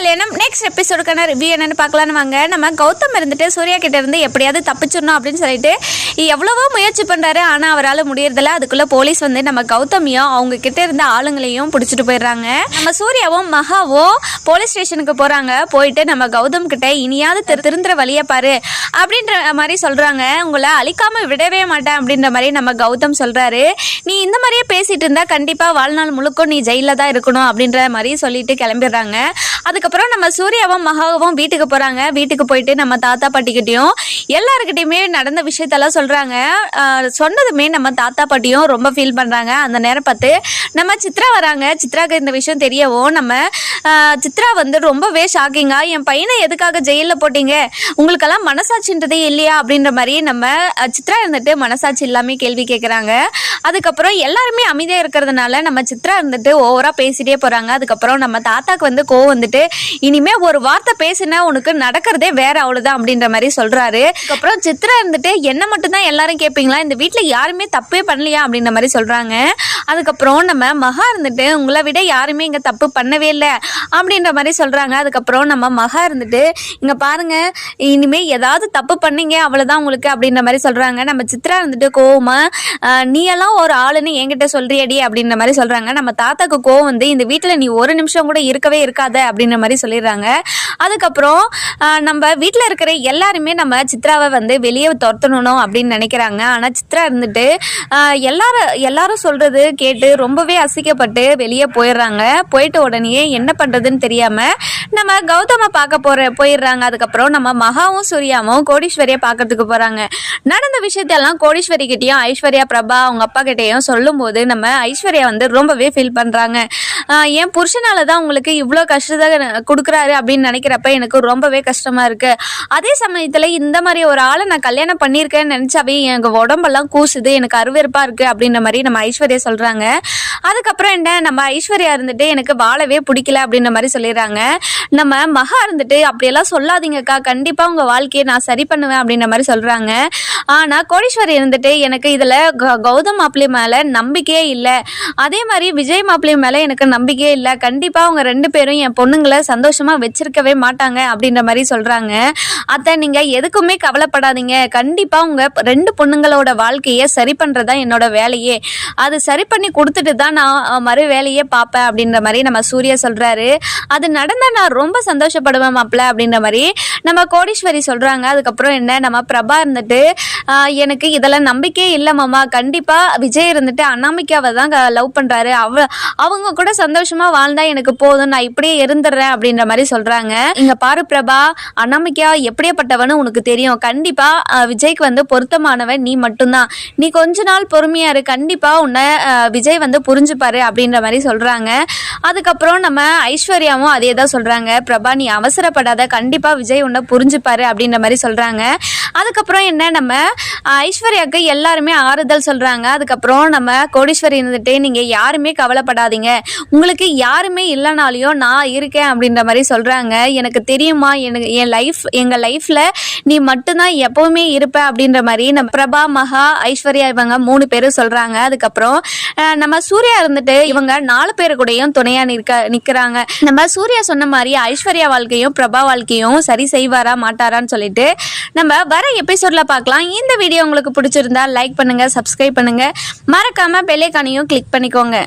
கல்யாணம் next எபிசோடுக்கான review என்னன்னு பார்க்கலான்னு வாங்க. நம்ம கௌதம் இருந்துட்டு சூர்யா கிட்ட இருந்து எப்படியாவது தப்பிச்சிடணும் அப்படின்னு சொல்லிட்டு எவ்வளவோ முயற்சி பண்றாரு. ஆனா அவரால் முடியறதில்ல. அதுக்குள்ள போலீஸ் வந்து நம்ம கௌதமியும் அவங்க கிட்ட இருந்த ஆளுங்களையும் பிடிச்சிட்டு போயிடுறாங்க. நம்ம சூர்யாவும் மகாவும் போலீஸ் ஸ்டேஷனுக்கு போறாங்க. போயிட்டு நம்ம கௌதம் கிட்ட இனியாவது திரு திருந்துற வழியை பாரு அப்படின்ற மாதிரி சொல்றாங்க. உங்களை அழிக்காம விடவே மாட்டேன் அப்படின்ற மாதிரி நம்ம கௌதம் சொல்றாரு. நீ இந்த மாதிரியே பேசிட்டு இருந்தா கண்டிப்பா வாழ்நாள் முழுக்க நீ ஜெயில தான் இருக்கணும் அப்படின்ற மாதிரி சொல்லிட்டு கிளம்பிடுறாங்க. அதுக்கப்புறம் நம்ம சூர்யாவும் மகாவும் வீட்டுக்கு போறாங்க. வீட்டுக்கு போயிட்டு நம்ம தாத்தா பாட்டிக்கிட்டையும் எல்லாருக்கிட்டையுமே நடந்த விஷயத்தெல்லாம் சொல்றாங்க. சொன்னதுமே நம்ம தாத்தா பாட்டியும் ரொம்ப ஃபீல் பண்றாங்க. அந்த நேரம் பார்த்து நம்ம சித்ரா வராங்க. சித்ராக்கு இந்த விஷயம் தெரியவும் நம்ம சித்ரா வந்து ரொம்பவே ஷாக்கிங்கா என் பையனை எதுக்காக ஜெயிலில் போட்டீங்க? உங்களுக்கெல்லாம் மனசாட்சின்றதே இல்லையா? அப்படின்ற மாதிரி நம்ம சித்ரா இருந்துட்டு மனசாட்சி எல்லாமே கேள்வி கேட்குறாங்க அதுக்கப்புறம் எல்லாருமே அமைதியாக இருக்கிறதுனால நம்ம சித்ரா இருந்துட்டு ஓவராக பேசிட்டே போகிறாங்க அதுக்கப்புறம் நம்ம தாத்தாக்கு வந்து கோவம் வந்துட்டு இனிமே ஒரு வார்த்தை பேசினா உனக்கு நடக்கிறதே வேற அவ்வளோதான் அப்படின்ற மாதிரி சொல்றாரு. அப்புறம் சித்ரா இருந்துட்டு என்ன மட்டும்தான் எல்லாரும் கேட்பீங்களா இந்த வீட்டில் யாருமே தப்பே பண்ணலையா? அப்படின்ற மாதிரி சொல்றாங்க. அதுக்கப்புறம் நம்ம மகா இருந்துட்டு உங்களை விட யாருமே இங்கே தப்பு பண்ணவே இல்லை. அப்படின்ற மாதிரி சொல்கிறாங்க அதுக்கப்புறம் நம்ம மகா இருந்துட்டு இங்கே பாருங்க இனிமேல் ஏதாவது தப்பு பண்ணீங்க அவ்வளோதான் உங்களுக்கு. அப்படின்ற மாதிரி சொல்கிறாங்க நம்ம சித்ரா இருந்துட்டு கோவமாக நீயெல்லாம் நீ எல்லாம் ஒரு ஆளுன்னு என்கிட்ட சொல்கிறியடி அப்படின்ற மாதிரி சொல்கிறாங்க நம்ம தாத்தாக்கு கோவம் வந்து இந்த வீட்டில் நீ ஒரு நிமிஷம் கூட இருக்கவே இருக்காத. அப்படின்ற மாதிரி சொல்லிடுறாங்க. அதுக்கப்புறம் நம்ம வீட்டில் இருக்கிற எல்லாருமே நம்ம சித்ராவை வந்து வெளியே துரத்தணும் அப்படின்னு நினைக்கிறாங்க. ஆனால் சித்ரா இருந்துட்டு எல்லாரும் எல்லாரும் சொல்கிறது கேட்டு ரொம்பவே அசிக்கப்பட்டு வெளியே போயிடுறாங்க. போயிட்ட உடனே என்ன பண்ணுறதுன்னு தெரியாமல் நம்ம கௌதமை பார்க்க போகிற போயிடுறாங்க. அதுக்கப்புறம் நம்ம மகாவும் சூர்யாவும் கோடீஸ்வரியை பார்க்கறதுக்கு போகிறாங்க நடந்த விஷயத்தெல்லாம் கோடீஸ்வரி கிட்டேயும் ஐஸ்வர்யா பிரபா அவங்க அப்பா கிட்டேயும் சொல்லும்போது நம்ம ஐஸ்வர்யா வந்து ரொம்பவே ஃபீல் பண்ணுறாங்க என் புருஷனால தான் உங்களுக்கு இவ்வளோ கஷ்டத்தை கொடுக்குறாரு அப்படின்னு நினைக்கிறப்ப எனக்கு ரொம்பவே கஷ்டமாக இருக்குது அதே சமயத்தில் இந்த மாதிரி ஒரு ஆளை நான் கல்யாணம் பண்ணியிருக்கேன்னு நினச்சாவே எனக்கு உடம்பெல்லாம் கூசுது எனக்கு அருவெருப்பாக இருக்குது அப்படின்ற மாதிரி நம்ம ஐஸ்வர்யா சொல்கிறாங்க அதுக்கப்புறம் என்ன? நம்ம ஐஸ்வர்யா இருந்துட்டு எனக்கு வாழவே பிடிக்கல அப்படின்ற மாதிரி சொல்லிடுறாங்க. நம்ம மகா இருந்துட்டு அப்படியெல்லாம் சொல்லாதீங்கக்கா. கண்டிப்பாக உங்கள் வாழ்க்கையை நான் சரி பண்ணுவேன் அப்படின்ற மாதிரி சொல்கிறாங்க ஆனால் கோடீஸ்வரி இருந்துட்டு எனக்கு இதில் கௌதம் மாப்பிள்ளை மேலே நம்பிக்கையே இல்லை. அதே மாதிரி விஜய் மாப்பிள்ளை மேலே எனக்கு நம்பிக்கையே இல்லை. கண்டிப்பாக அவங்க ரெண்டு பேரும் என் பொண்ணுங்களை சந்தோஷமாக வச்சிருக்கவே மாட்டாங்க அப்படின்ற மாதிரி சொல்கிறாங்க அத்தை நீங்கள் எதுக்குமே கவலைப்படாதீங்க. கண்டிப்பாக உங்கள் ரெண்டு பொண்ணுங்களோட வாழ்க்கையை சரி பண்ணுறது தான் என்னோட வேலையே. அது சரி பண்ணி கொடுத்துட்டு தான் நான் மறு வேலையே பார்ப்பேன் அப்படின்ற மாதிரி நம்ம சூர்யா சொல்கிறாரு அது நடந்தால் நான் ரொம்ப சந்தோஷப்படுவேன் மாப்பிள்ள அப்படின்ற மாதிரி நம்ம கோடீஸ்வரி சொல்கிறாங்க அதுக்கப்புறம் என்ன? நம்ம பிரபா இருந்துட்டு எனக்கு இதெல்லாம் நம்பிக்கையே இல்லை மாமா. கண்டிப்பாக விஜய் இருந்துட்டு அண்ணாமிக்காவை தான் லவ் பண்ணுறாரு அவ அவங்க கூட சந்தோஷமாக வாழ்ந்தா எனக்கு போதும். நான் இப்படியே இருந்துடுறேன் அப்படின்ற மாதிரி சொல்கிறாங்க இங்கே பாரு பிரபா அண்ணாமிக்கா எப்படியாப்பட்டவனு உனக்கு தெரியும். கண்டிப்பாக விஜய்க்கு வந்து பொருத்தமானவன் நீ மட்டும்தான். நீ கொஞ்ச நாள் பொறுமையாக இரு. கண்டிப்பாக உன்னை விஜய் வந்து புரிஞ்சுப்பாரு அப்படின்ற மாதிரி சொல்கிறாங்க அதுக்கப்புறம் நம்ம ஐஸ்வர்யாவும் அதே தான் சொல்கிறாங்க பிரபா நீ அவசரப்படாத. கண்டிப்பாக விஜய் உன்னை புரிஞ்சுப்பாரு அப்படின்ற மாதிரி சொல்கிறாங்க அதுக்கப்புறம் என்ன நம்ம ஐஸ்வர்யாவுக்கு எல்லாருமே ஆறுதல் சொல்கிறாங்க அதுக்கப்புறம் நம்ம கோடீஸ்வரி இருந்துட்டு நீங்கள் யாருமே கவலைப்படாதீங்க. உங்களுக்கு யாருமே இல்லைனாலையும் நான் இருக்கேன் அப்படின்ற மாதிரி சொல்கிறாங்க எனக்கு தெரியுமா? எனக்கு என் லைஃப் எங்கள் லைஃப்பில் நீ மட்டும்தான் எப்போவுமே இருப்ப அப்படின்ற மாதிரி நம்ம பிரபா மகா ஐஸ்வர்யா இவங்க மூணு பேரும் சொல்கிறாங்க அதுக்கப்புறம் நம்ம சூர்யா இருந்துட்டு இவங்க நாலு பேரு கூடயும் துணையாக நிற்க நிற்கிறாங்க நம்ம சூர்யா சொன்ன மாதிரி ஐஸ்வர்யா வாழ்க்கையும் பிரபா வாழ்க்கையும் சரி செய்வாரா மாட்டாரான்னு சொல்லிட்டு நம்ம வர எபிசோட்ல பார்க்கலாம். இந்த வீடியோ உங்களுக்கு பிடிச்சிருந்தா லைக் பண்ணுங்க சப்ஸ்கிரைப் பண்ணுங்க. மறக்காம பெல்லைக்கானையும் கிளிக் பண்ணிக்கோங்க.